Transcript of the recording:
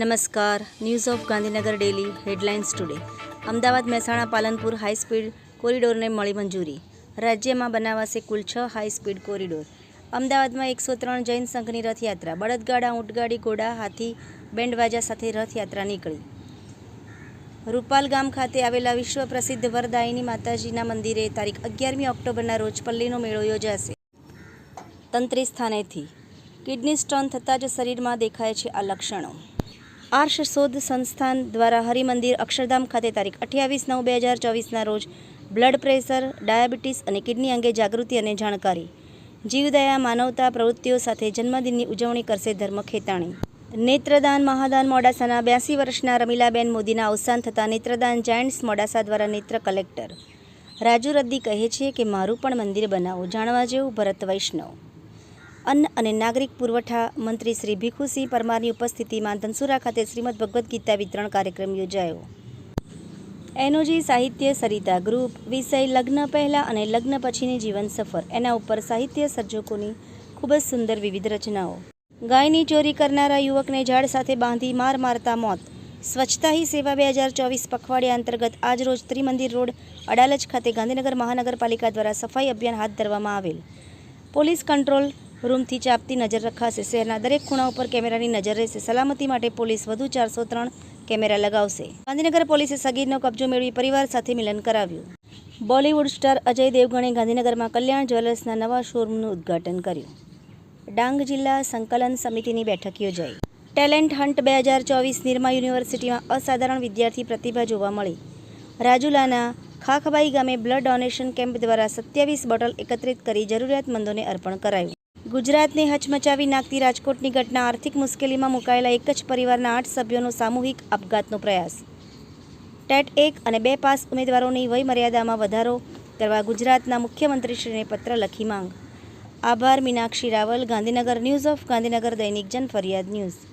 નમસ્કાર. News of Gandhinagar daily headlines today Ahmedabad Mehsana Palanpur high speed કોરિડોરને મળી મંજૂરી. રાજ્યમાં બનાવાશે કુલ છ હાઈ સ્પીડ કોરિડોર અમદાવાદમાં એકસો ત્રણ જૈન સંઘની રથયાત્રા. બળદગાડા, ઊંટગાડી, ઘોડા, હાથી, બેન્ડવાજા સાથે રથયાત્રા નીકળી. રૂપાલ ગામ ખાતે આવેલા વિશ્વ પ્રસિદ્ધ વરદાયિની માતાજીના મંદિરે તારીખ અગિયારમી ઓક્ટોબરના રોજ પલ્લીનો મેળો યોજાશે. તંત્રી સ્થાનેથી. કિડની સ્ટોન થતાં જ શરીરમાં દેખાય છે આ લક્ષણો. આર્ષ શોધ સંસ્થાન દ્વારા હરિમંદિર અક્ષરધામ ખાતે તારીખ અઠ્યાવીસ નવ બે હજાર ચોવીસના રોજ બ્લડ પ્રેશર, ડાયાબિટીસ અને કિડની અંગે જાગૃતિ અને જાણકારી. જીવદયા માનવતા પ્રવૃત્તિઓ સાથે જન્મદિનની ઉજવણી કરશે ધર્મ ખેતાણી. નેત્રદાન મહાદાન મોડાસાના બ્યાસી વર્ષના રમીલાબેન મોદીના અવસાન થતાં નેત્રદાન જાયન્ટ્સ મોડાસા દ્વારા નેત્ર કલેક્ટર. રાજુ રદ્દી કહે છે કે, મારું પણ મંદિર બનાવો. જાણવા જેવું ભરત વૈષ્ણવ. અન્ન અને નાગરિક પુરવઠા મંત્રી શ્રી ભીખુસિંહ પરમારની ઉપસ્થિતિમાં ધનસુરા ખાતે શ્રીમદ ભગવદ્ ગીતા વિતરણ કાર્યક્રમ યોજાયો. એનોજી સાહિત્ય સરિતા ગ્રુપ, વિષય લગ્ન પહેલાં અને લગ્ન પછીની જીવન સફર. એના ઉપર સાહિત્ય સર્જકોની ખૂબ જ સુંદર વિવિધ રચનાઓ. ગાયની ચોરી કરનારા યુવકને ઝાડ સાથે બાંધી માર મારતા મોત. સ્વચ્છતા હી સેવા બે હજાર ચોવીસ પખવાડિયા અંતર્ગત આજરોજ ત્રિમંદિર રોડ, અડાલજ ખાતે ગાંધીનગર મહાનગરપાલિકા દ્વારા સફાઈ અભિયાન હાથ ધરવામાં આવેલ. પોલીસ કંટ્રોલ રૂમથી ચાપતી નજર રખાશે. શહેરના દરેક ખૂણા ઉપર કેમેરાની નજર રહેશે. સલામતી માટે પોલીસ વધુ ચારસો કેમેરા લગાવશે. ગાંધીનગર પોલીસે સગીરનો કબજો મેળવી પરિવાર સાથે મિલન કરાવ્યું. બોલિવૂડ સ્ટાર અજય દેવગણે ગાંધીનગરમાં કલ્યાણ જ્વેલર્સના નવા શોરૂમનું ઉદ્ઘાટન કર્યું. ડાંગ જિલ્લા સંકલન સમિતિની બેઠક યોજાઈ. ટેલેન્ટ હન્ટ બે હજાર ચોવીસ નિરમા યુનિવર્સિટીમાં અસાધારણ વિદ્યાર્થી પ્રતિભા જોવા મળી. રાજુલાના ખાખબાઈ ગામે બ્લડ ડોનેશન કેમ્પ દ્વારા સત્યાવીસ બોટલ એકત્રિત કરી જરૂરિયાતમંદોને અર્પણ કરાયું. ગુજરાતને હચમચાવી નાખતી રાજકોટની ઘટના આર્થિક મુશ્કેલીમાં મુકાયેલા એક જ પરિવારના આઠ સભ્યોનો સામૂહિક આપઘાતનો પ્રયાસ. ટેટ એક અને બે પાસ ઉમેદવારોની વયમર્યાદામાં વધારો કરવા ગુજરાતના મુખ્યમંત્રીશ્રીને પત્ર લખી માંગ. આભાર, મીનાક્ષી રાવલ, ગાંધીનગર ન્યૂઝ ઓફ ગાંધીનગર દૈનિક જન ફરિયાદ ન્યૂઝ.